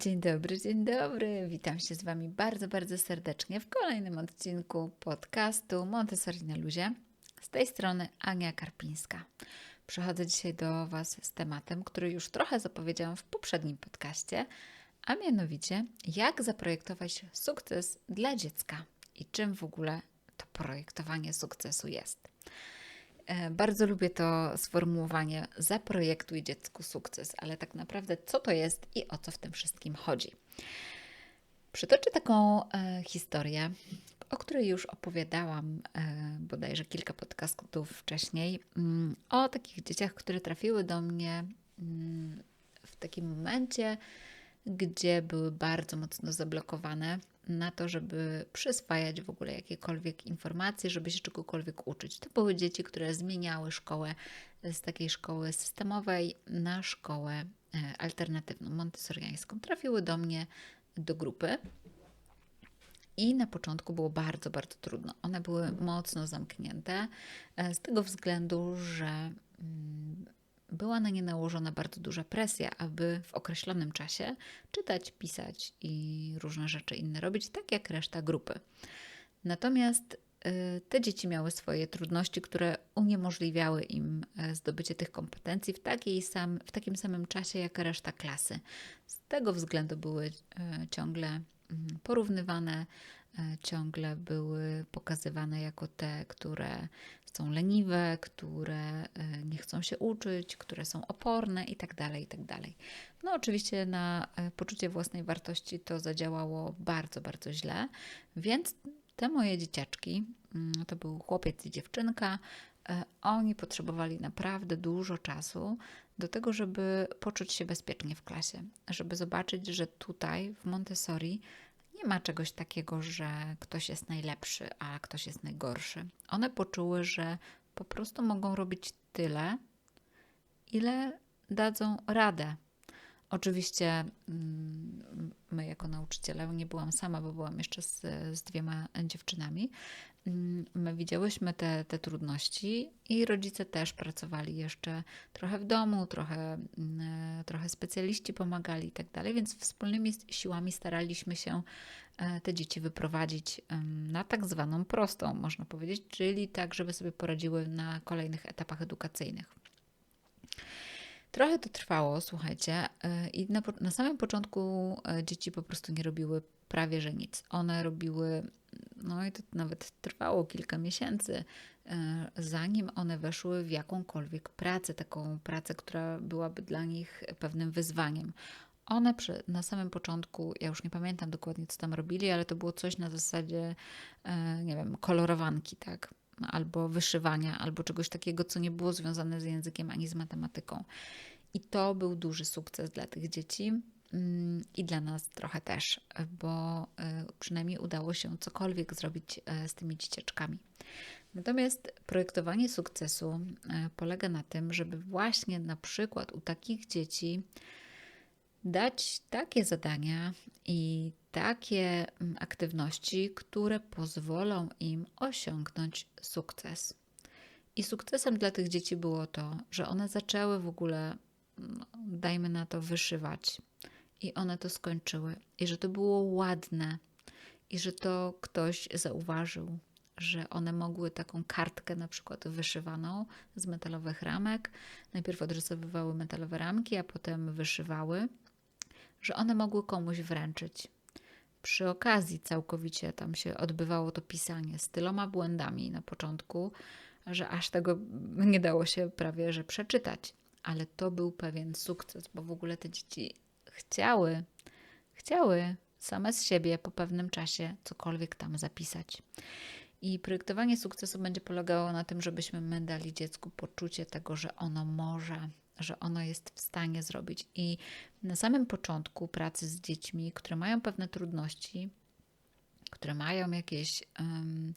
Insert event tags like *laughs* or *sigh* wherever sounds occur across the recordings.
Dzień dobry, dzień dobry. Witam się z Wami bardzo, bardzo serdecznie w kolejnym odcinku podcastu Montessori na luzie. Z tej strony Ania Karpińska. Przychodzę dzisiaj do Was z tematem, który już trochę zapowiedziałam w poprzednim podcaście, a mianowicie jak zaprojektować sukces dla dziecka i czym w ogóle to projektowanie sukcesu jest. E, bardzo lubię to sformułowanie zaprojektuj dziecku sukces, ale tak naprawdę co to jest i o co w tym wszystkim chodzi. Przytoczę taką e, historię, o której już opowiadałam e, bodajże kilka podcastów wcześniej, mm, o takich dzieciach, które trafiły do mnie mm, w takim momencie, gdzie były bardzo mocno zablokowane na to, żeby przyswajać w ogóle jakiekolwiek informacje, żeby się czegokolwiek uczyć. To były dzieci, które zmieniały szkołę z takiej szkoły systemowej na szkołę e, alternatywną, montessoriańską. Trafiły do mnie do grupy. I na początku było bardzo, bardzo trudno. One były mocno zamknięte e, z tego względu, że mm, była na nie nałożona bardzo duża presja, aby w określonym czasie czytać, pisać i różne rzeczy inne robić, tak jak reszta grupy. Natomiast y, te dzieci miały swoje trudności, które uniemożliwiały im e, zdobycie tych kompetencji w, takiej sam, w takim samym czasie jak reszta klasy. Z tego względu były e, ciągle mm, porównywane, ciągle były pokazywane jako te, które są leniwe, które e, nie chcą się uczyć, które są oporne itd. Tak itd. Tak no oczywiście na e, poczucie własnej wartości to zadziałało bardzo, bardzo źle, więc te moje dzieciaczki, mm, to był chłopiec i dziewczynka, e, oni potrzebowali naprawdę dużo czasu do tego, żeby poczuć się bezpiecznie w klasie, żeby zobaczyć, że tutaj w Montessori nie ma czegoś takiego, że ktoś jest najlepszy, a ktoś jest najgorszy. One poczuły, że po prostu mogą robić tyle, ile dadzą radę. Oczywiście mm, my jako nauczyciele, nie byłam sama, bo byłam jeszcze z, z dwiema dziewczynami, mm, my widziałyśmy te, te trudności i rodzice też pracowali jeszcze trochę w domu, trochę, mm, trochę specjaliści pomagali i tak dalej, więc wspólnymi siłami staraliśmy się e, te dzieci wyprowadzić na tak zwaną prostą, można powiedzieć, czyli tak, żeby sobie poradziły na kolejnych etapach edukacyjnych. Trochę to trwało, słuchajcie, y, i na, na samym początku y, dzieci po prostu nie robiły prawie że nic. One robiły, no i to nawet trwało kilka miesięcy, y, zanim one weszły w jakąkolwiek pracę, taką pracę, która byłaby dla nich pewnym wyzwaniem. One przy, na samym początku, ja już nie pamiętam dokładnie, co tam robili, ale to było coś na zasadzie, nie wiem, kolorowanki, tak? Albo wyszywania, albo czegoś takiego, co nie było związane z językiem ani z matematyką. I to był duży sukces dla tych dzieci mm, i dla nas trochę też, bo y, przynajmniej udało się cokolwiek zrobić e, z tymi dzieciaczkami. Natomiast projektowanie sukcesu e, polega na tym, żeby właśnie na przykład u takich dzieci dać takie zadania i takie mm, aktywności, które pozwolą im osiągnąć sukces. I sukcesem dla tych dzieci było to, że one zaczęły w ogóle, no, dajmy na to, wyszywać. I one to skończyły. I że to było ładne. I że to ktoś zauważył, że one mogły taką kartkę na przykład wyszywaną z metalowych ramek. Najpierw odrysowywały metalowe ramki, a potem wyszywały że one mogły komuś wręczyć. Przy okazji całkowicie tam się odbywało to pisanie z tyloma błędami na początku, że aż tego *laughs* nie dało się prawie że przeczytać. Ale to był pewien sukces, bo w ogóle te dzieci chciały, chciały same z siebie po pewnym czasie cokolwiek tam zapisać. I projektowanie sukcesu będzie polegało na tym, żebyśmy my dali dziecku poczucie tego, że ono może, że ono jest w stanie zrobić. I na samym początku pracy z dziećmi, które mają pewne trudności, które mają jakieś. Um,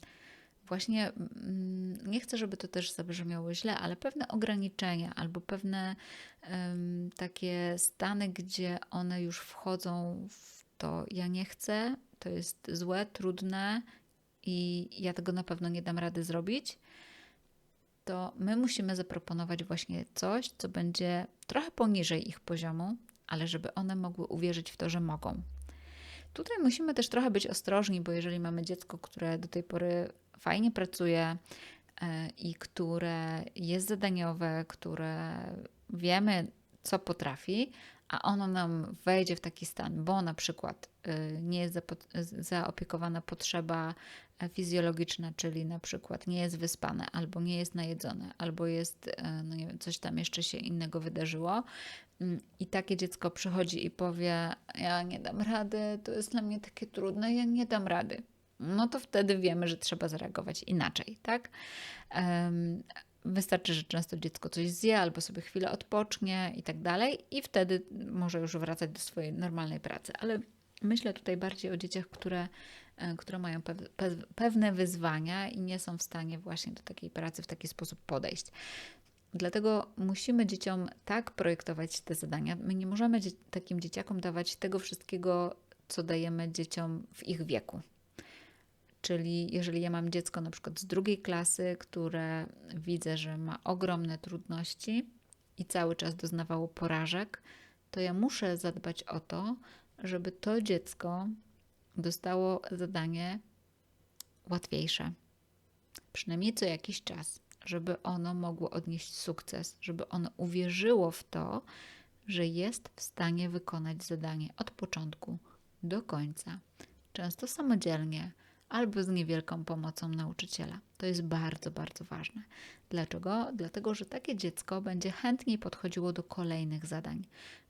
właśnie um, nie chcę, żeby to też zabrzmiało źle, ale pewne ograniczenia albo pewne um, takie stany, gdzie one już wchodzą w to, ja nie chcę, to jest złe, trudne i ja tego na pewno nie dam rady zrobić to my musimy zaproponować właśnie coś, co będzie trochę poniżej ich poziomu, ale żeby one mogły uwierzyć w to, że mogą. Tutaj musimy też trochę być ostrożni, bo jeżeli mamy dziecko, które do tej pory fajnie pracuje e, i które jest zadaniowe, które wiemy, co potrafi, a ono nam wejdzie w taki stan, bo na przykład y, nie jest zaopiekowana potrzeba e, fizjologiczna, czyli na przykład nie jest wyspane, albo nie jest najedzone, albo jest, e, no nie wiem, coś tam jeszcze się innego wydarzyło. Mm, I takie dziecko przychodzi i powie: Ja nie dam rady, to jest dla mnie takie trudne, ja nie dam rady. No to wtedy wiemy, że trzeba zareagować inaczej, tak? Wystarczy, że często dziecko coś zje albo sobie chwilę odpocznie i tak dalej, i wtedy może już wracać do swojej normalnej pracy. Ale myślę tutaj bardziej o dzieciach, które, e, które mają pewne wyzwania i nie są w stanie właśnie do takiej pracy w taki sposób podejść. Dlatego musimy dzieciom tak projektować te zadania. My nie możemy takim dzieciakom dawać tego wszystkiego, co dajemy dzieciom w ich wieku. Czyli jeżeli ja mam dziecko na przykład z drugiej klasy, które widzę, że ma ogromne trudności i cały czas doznawało porażek, to ja muszę zadbać o to, żeby to dziecko dostało zadanie łatwiejsze. Przynajmniej co jakiś czas, żeby ono mogło odnieść sukces, żeby ono uwierzyło w to, że jest w stanie wykonać zadanie od początku do końca, często samodzielnie albo z niewielką pomocą nauczyciela. To jest bardzo, bardzo ważne. Dlaczego? Dlatego, że takie dziecko będzie chętniej podchodziło do kolejnych zadań,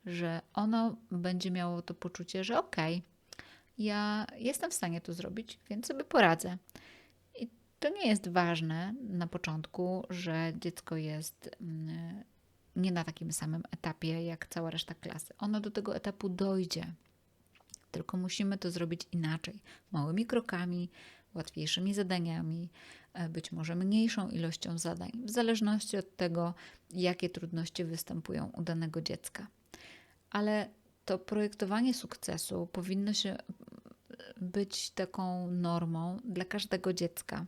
że ono będzie miało to poczucie, że okej, okay, ja jestem w stanie to zrobić, więc sobie poradzę. I to nie jest ważne na początku, że dziecko jest mm, nie na takim samym etapie jak cała reszta klasy. Ono do tego etapu dojdzie tylko musimy to zrobić inaczej, małymi krokami, łatwiejszymi zadaniami, e, być może mniejszą ilością zadań, w zależności od tego, jakie trudności występują u danego dziecka. Ale to projektowanie sukcesu powinno się być taką normą dla każdego dziecka.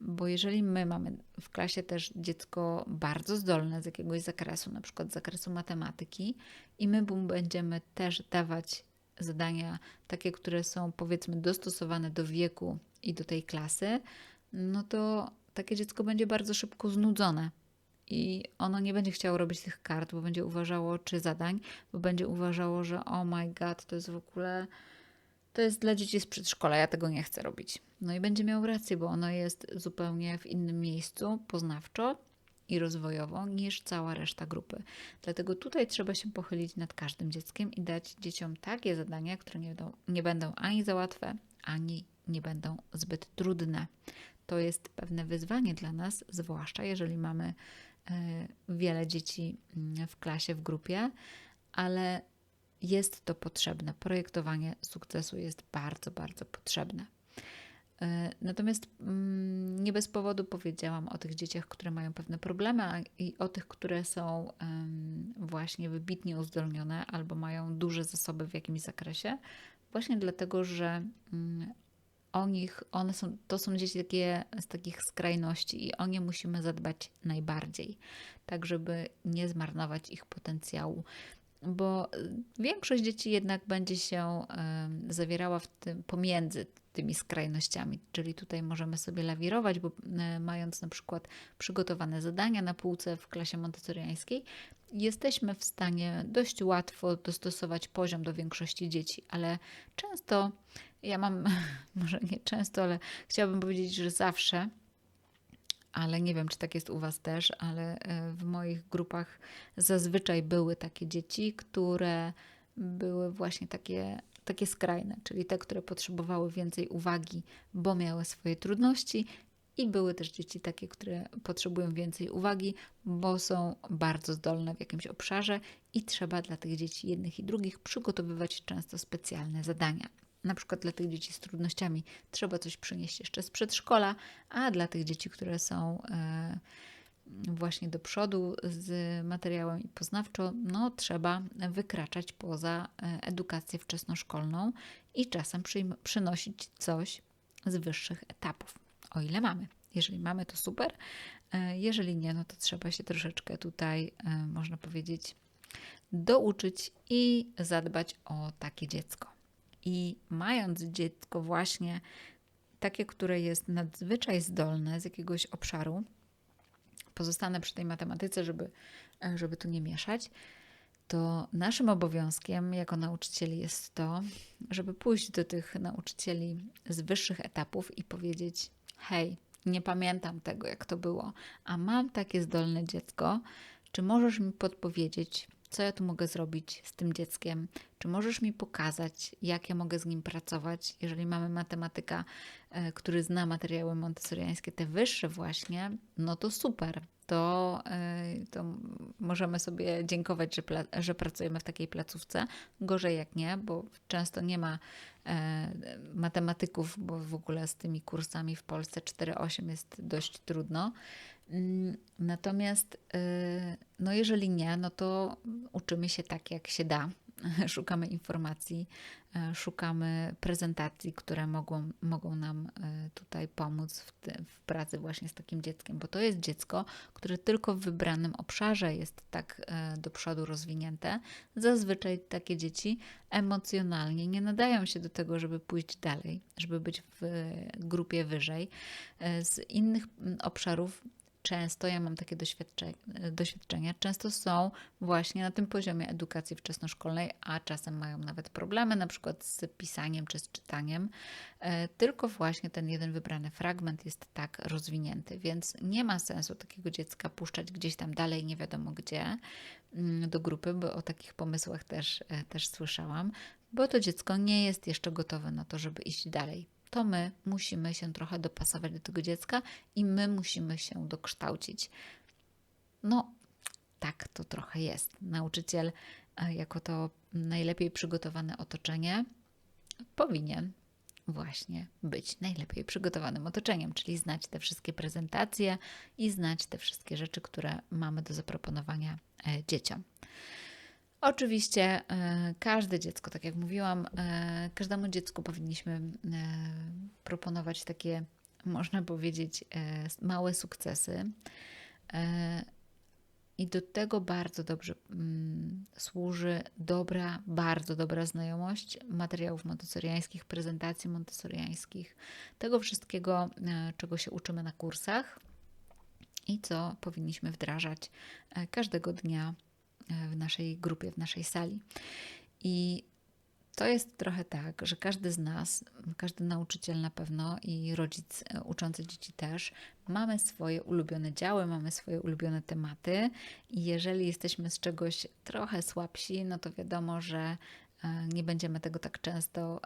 Bo jeżeli my mamy w klasie też dziecko bardzo zdolne z jakiegoś zakresu, na przykład z zakresu matematyki, i my mu będziemy też dawać zadania takie, które są powiedzmy dostosowane do wieku i do tej klasy, no to takie dziecko będzie bardzo szybko znudzone. I ono nie będzie chciało robić tych kart, bo będzie uważało, czy zadań, bo będzie uważało, że oh my god, to jest w ogóle, to jest dla dzieci z przedszkola, ja tego nie chcę robić. No i będzie miał rację, bo ono jest zupełnie w innym miejscu poznawczo i rozwojowo niż cała reszta grupy. Dlatego tutaj trzeba się pochylić nad każdym dzieckiem i dać dzieciom takie zadania, które nie będą, nie będą ani za łatwe, ani nie będą zbyt trudne. To jest pewne wyzwanie dla nas, zwłaszcza jeżeli mamy e, wiele dzieci mm, w klasie, w grupie, ale jest to potrzebne. Projektowanie sukcesu jest bardzo, bardzo potrzebne. E, natomiast mm, nie bez powodu powiedziałam o tych dzieciach, które mają pewne problemy i o tych, które są właśnie wybitnie uzdolnione albo mają duże zasoby w jakimś zakresie, właśnie dlatego, że mm, o nich, one są, to są dzieci takie, z takich skrajności i o nie musimy zadbać najbardziej, tak żeby nie zmarnować ich potencjału bo większość dzieci jednak będzie się zawierała w tym pomiędzy tymi skrajnościami, czyli tutaj możemy sobie lawirować, bo e, mając na przykład przygotowane zadania na półce w klasie montessoriańskiej, jesteśmy w stanie dość łatwo dostosować poziom do większości dzieci, ale często, ja mam, *laughs* może nie często, ale chciałabym powiedzieć, że zawsze, ale nie wiem, czy tak jest u Was też, ale e, w moich grupach zazwyczaj były takie dzieci, które były właśnie takie takie skrajne, czyli te, które potrzebowały więcej uwagi, bo miały swoje trudności, i były też dzieci takie, które potrzebują więcej uwagi, bo są bardzo zdolne w jakimś obszarze i trzeba dla tych dzieci jednych i drugich przygotowywać często specjalne zadania. Na przykład dla tych dzieci z trudnościami trzeba coś przynieść jeszcze z przedszkola, a dla tych dzieci, które są. Yy, właśnie do przodu z materiałem i poznawczo, no trzeba wykraczać poza e, edukację wczesnoszkolną i czasem przynosić coś z wyższych etapów, o ile mamy. Jeżeli mamy, to super. E, jeżeli nie, no to trzeba się troszeczkę tutaj, e, można powiedzieć, douczyć i zadbać o takie dziecko. I mając dziecko właśnie takie, które jest nadzwyczaj zdolne z jakiegoś obszaru, pozostanę przy tej matematyce, żeby, żeby tu nie mieszać, to naszym obowiązkiem jako nauczycieli jest to, żeby pójść do tych nauczycieli z wyższych etapów i powiedzieć: Hej, nie pamiętam tego, jak to było, a mam takie zdolne dziecko. Czy możesz mi podpowiedzieć, co ja tu mogę zrobić z tym dzieckiem? Czy możesz mi pokazać, jak ja mogę z nim pracować? Jeżeli mamy matematyka, e, który zna materiały montessoriańskie, te wyższe właśnie, no to super. To, e, to możemy sobie dziękować, że, że pracujemy w takiej placówce. Gorzej jak nie, bo często nie ma e, matematyków, bo w ogóle z tymi kursami w Polsce 4-8 jest dość trudno. Mm, natomiast, y, no jeżeli nie, no to uczymy się tak, jak się da. *laughs* Szukamy informacji, e, szukamy prezentacji, które mogą, mogą nam e, tutaj pomóc w, w pracy właśnie z takim dzieckiem, bo to jest dziecko, które tylko w wybranym obszarze jest tak do przodu rozwinięte. Zazwyczaj takie dzieci emocjonalnie nie nadają się do tego, żeby pójść dalej, żeby być w grupie wyżej. Z innych obszarów często, ja mam takie doświadczenia, często są właśnie na tym poziomie edukacji wczesnoszkolnej, a czasem mają nawet problemy, na przykład z pisaniem czy z czytaniem. E, tylko właśnie ten jeden wybrany fragment jest tak rozwinięty, więc nie ma sensu takiego dziecka puszczać gdzieś tam dalej, nie wiadomo gdzie, mm, do grupy, bo o takich pomysłach też, e, też słyszałam, bo to dziecko nie jest jeszcze gotowe na to, żeby iść dalej to my musimy się trochę dopasować do tego dziecka i my musimy się dokształcić. No, tak to trochę jest. Nauczyciel, e, jako to najlepiej przygotowane otoczenie, powinien właśnie być najlepiej przygotowanym otoczeniem, czyli znać te wszystkie prezentacje i znać te wszystkie rzeczy, które mamy do zaproponowania e, dzieciom. Oczywiście e, każde dziecko, tak jak mówiłam, e, każdemu dziecku powinniśmy e, proponować takie, można powiedzieć, małe sukcesy. I do tego bardzo dobrze mm, służy dobra, bardzo dobra znajomość materiałów montessoriańskich, prezentacji montessoriańskich, tego wszystkiego, czego się uczymy na kursach i co powinniśmy wdrażać każdego dnia w naszej grupie, w naszej sali. I to jest trochę tak, że każdy z nas, każdy nauczyciel na pewno i rodzic e, uczący dzieci też, mamy swoje ulubione działy, mamy swoje ulubione tematy. I jeżeli jesteśmy z czegoś trochę słabsi, no to wiadomo, że e, nie będziemy tego tak często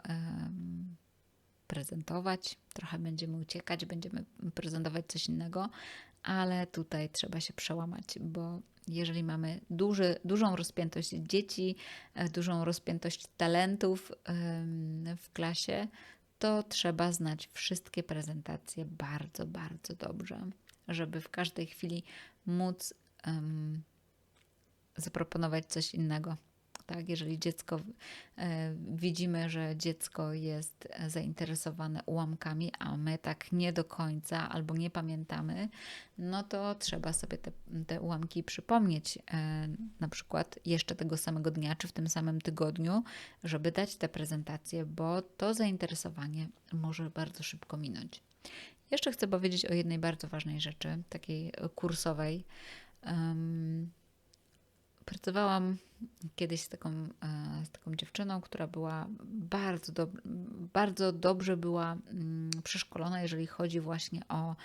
prezentować, trochę będziemy uciekać, będziemy prezentować coś innego, ale tutaj trzeba się przełamać, bo jeżeli mamy duży, dużą rozpiętość dzieci, e, dużą rozpiętość talentów w klasie, to trzeba znać wszystkie prezentacje bardzo, bardzo dobrze, żeby w każdej chwili móc um, zaproponować coś innego tak? Jeżeli dziecko, e, widzimy, że dziecko jest zainteresowane ułamkami, a my tak nie do końca albo nie pamiętamy, no to trzeba sobie te, te ułamki przypomnieć, e, na przykład jeszcze tego samego dnia czy w tym samym tygodniu, żeby dać te prezentacje, bo to zainteresowanie może bardzo szybko minąć. Jeszcze chcę powiedzieć o jednej bardzo ważnej rzeczy, takiej kursowej. Pracowałam kiedyś z taką, e, z taką dziewczyną, która była bardzo, do, bardzo dobrze była mm, przeszkolona, jeżeli chodzi właśnie o e,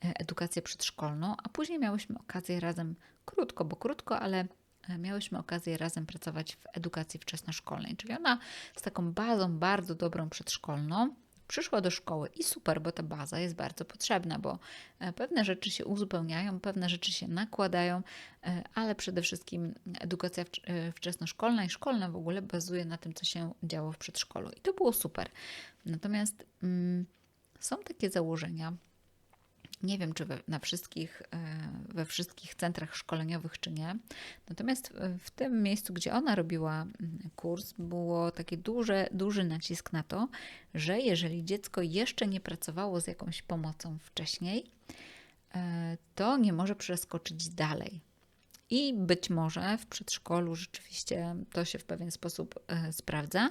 edukację przedszkolną, a później miałyśmy okazję razem, krótko, bo krótko, ale e, miałyśmy okazję razem pracować w edukacji wczesnoszkolnej. Czyli ona z taką bazą bardzo dobrą przedszkolną, przyszła do szkoły i super, bo ta baza jest bardzo potrzebna, bo e, pewne rzeczy się uzupełniają, pewne rzeczy się nakładają, e, ale przede wszystkim edukacja e, wczesnoszkolna i szkolna w ogóle bazuje na tym, co się działo w przedszkolu. I to było super. Natomiast mm, są takie założenia, nie wiem, czy we, na wszystkich, e, we wszystkich centrach szkoleniowych, czy nie. Natomiast w tym miejscu, gdzie ona robiła mm, kurs, było taki duży, duży nacisk na to, że jeżeli dziecko jeszcze nie pracowało z jakąś pomocą wcześniej, e, to nie może przeskoczyć dalej. I być może w przedszkolu rzeczywiście to się w pewien sposób e, sprawdza,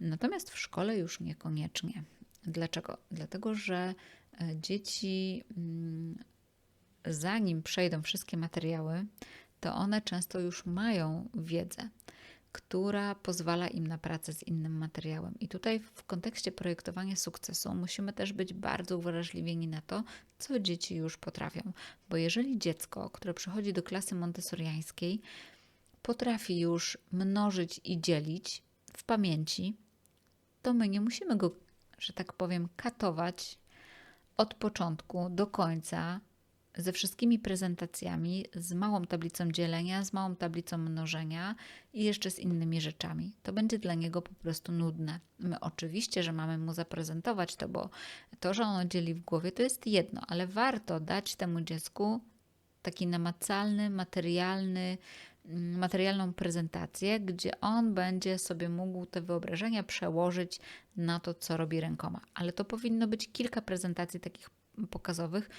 natomiast w szkole już niekoniecznie. Dlaczego? Dlatego, że e, dzieci, mm, zanim przejdą wszystkie materiały, to one często już mają wiedzę która pozwala im na pracę z innym materiałem. I tutaj w kontekście projektowania sukcesu musimy też być bardzo uwrażliwieni na to, co dzieci już potrafią. Bo jeżeli dziecko, które przychodzi do klasy montessoriańskiej, potrafi już mnożyć i dzielić w pamięci, to my nie musimy go, że tak powiem, katować od początku do końca ze wszystkimi prezentacjami, z małą tablicą dzielenia, z małą tablicą mnożenia i jeszcze z innymi rzeczami. To będzie dla niego po prostu nudne. My oczywiście, że mamy mu zaprezentować to, bo to, że ono dzieli w głowie, to jest jedno, ale warto dać temu dziecku taki namacalny, materialny, materialną prezentację, gdzie on będzie sobie mógł te wyobrażenia przełożyć na to, co robi rękoma. Ale to powinno być kilka prezentacji takich pokazowych,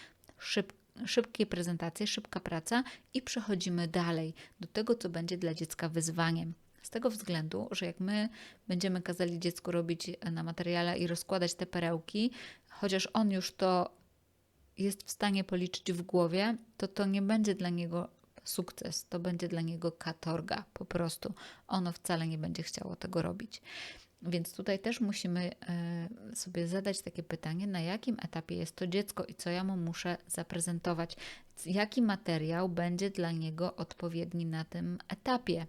szybkie prezentacje, szybka praca i przechodzimy dalej do tego, co będzie dla dziecka wyzwaniem. Z tego względu, że jak my będziemy kazali dziecku robić na materiale i rozkładać te perełki, chociaż on już to jest w stanie policzyć w głowie, to to nie będzie dla niego sukces, to będzie dla niego katorga po prostu. Ono wcale nie będzie chciało tego robić. Więc tutaj też musimy e, sobie zadać takie pytanie, na jakim etapie jest to dziecko i co ja mu muszę zaprezentować, jaki materiał będzie dla niego odpowiedni na tym etapie.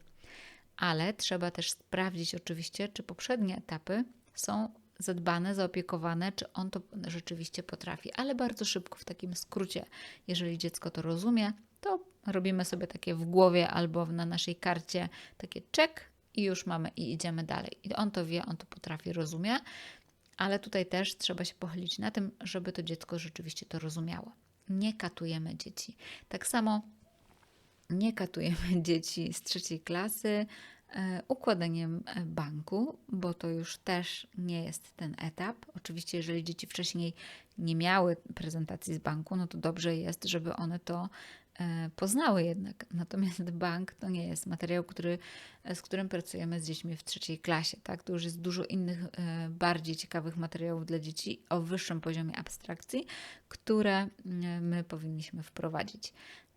Ale trzeba też sprawdzić oczywiście, czy poprzednie etapy są zadbane, zaopiekowane, czy on to rzeczywiście potrafi. Ale bardzo szybko, w takim skrócie, jeżeli dziecko to rozumie, to robimy sobie takie w głowie albo na naszej karcie takie check i już mamy i idziemy dalej. I on to wie, on to potrafi, rozumie, ale tutaj też trzeba się pochylić na tym, żeby to dziecko rzeczywiście to rozumiało. Nie katujemy dzieci. Tak samo nie katujemy *laughs* dzieci z trzeciej klasy e, układaniem e, banku, bo to już też nie jest ten etap. Oczywiście, jeżeli dzieci wcześniej nie miały prezentacji z banku, no to dobrze jest, żeby one to E, poznały jednak. Natomiast bank to nie jest materiał, który, z którym pracujemy z dziećmi w trzeciej klasie. Tak? To już jest dużo innych, e, bardziej ciekawych materiałów dla dzieci o wyższym poziomie abstrakcji, które e, my powinniśmy wprowadzić.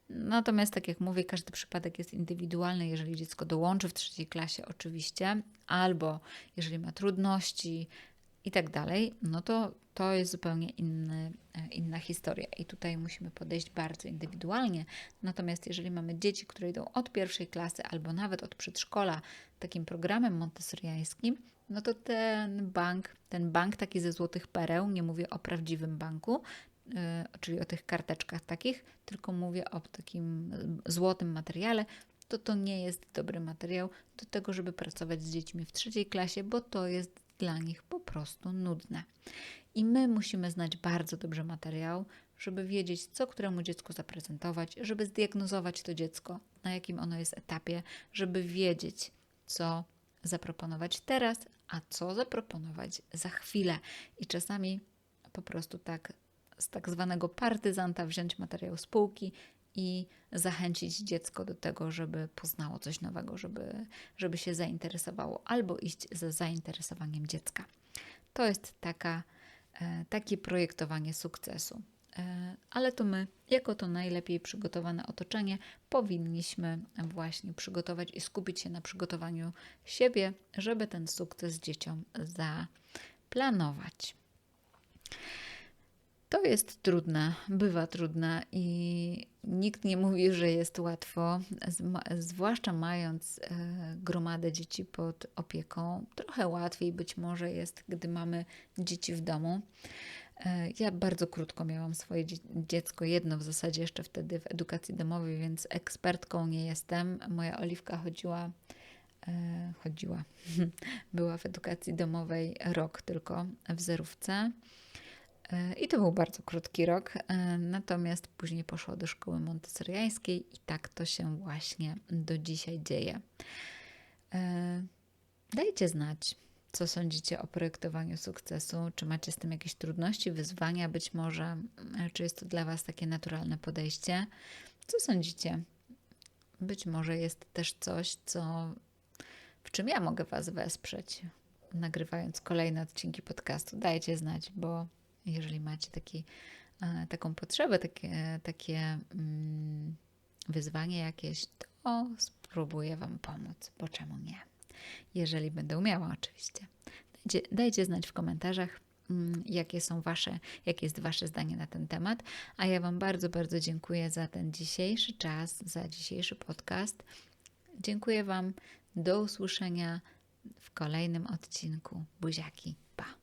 Natomiast, tak jak mówię, każdy przypadek jest indywidualny. Jeżeli dziecko dołączy w trzeciej klasie, oczywiście, albo jeżeli ma trudności, i tak dalej, no to to jest zupełnie inny, e, inna historia. I tutaj musimy podejść bardzo indywidualnie. Natomiast jeżeli mamy dzieci, które idą od pierwszej klasy albo nawet od przedszkola takim programem montessoriańskim, no to ten bank, ten bank taki ze złotych pereł, nie mówię o prawdziwym banku, yy, czyli o tych karteczkach takich, tylko mówię o takim złotym materiale, to to nie jest dobry materiał do tego, żeby pracować z dziećmi w trzeciej klasie, bo to jest dla nich po prostu nudne. I my musimy znać bardzo dobrze materiał, żeby wiedzieć, co któremu dziecku zaprezentować, żeby zdiagnozować to dziecko, na jakim ono jest etapie, żeby wiedzieć, co zaproponować teraz, a co zaproponować za chwilę. I czasami po prostu tak z tak zwanego partyzanta wziąć materiał z półki i zachęcić dziecko do tego, żeby poznało coś nowego, żeby, żeby się zainteresowało, albo iść za zainteresowaniem dziecka. To jest taka, e, takie projektowanie sukcesu. E, ale to my, jako to najlepiej przygotowane otoczenie, powinniśmy właśnie przygotować i skupić się na przygotowaniu siebie, żeby ten sukces dzieciom zaplanować. To jest trudne, bywa trudne i nikt nie mówi, że jest łatwo, zwłaszcza mając e, gromadę dzieci pod opieką. Trochę łatwiej być może jest, gdy mamy dzieci w domu. E, ja bardzo krótko miałam swoje dziecko, jedno w zasadzie jeszcze wtedy w edukacji domowej, więc ekspertką nie jestem. Moja Oliwka chodziła, e, chodziła, *laughs* była w edukacji domowej rok tylko w zerówce. I to był bardzo krótki rok, e, natomiast później poszła do szkoły montessoriańskiej i tak to się właśnie do dzisiaj dzieje. E, dajcie znać, co sądzicie o projektowaniu sukcesu. Czy macie z tym jakieś trudności, wyzwania, być może, e, czy jest to dla Was takie naturalne podejście? Co sądzicie? być może jest też coś, co, w czym ja mogę Was wesprzeć, nagrywając kolejne odcinki podcastu. Dajcie znać, bo jeżeli macie taki, e, taką potrzebę, takie, takie mm, wyzwanie jakieś, to spróbuję Wam pomóc, bo czemu nie? Jeżeli będę umiała, oczywiście. Dajcie, dajcie znać w komentarzach, mm, jakie są wasze, jakie jest Wasze zdanie na ten temat. A ja Wam bardzo, bardzo dziękuję za ten dzisiejszy czas, za dzisiejszy podcast. Dziękuję Wam. Do usłyszenia w kolejnym odcinku. Buziaki. Pa.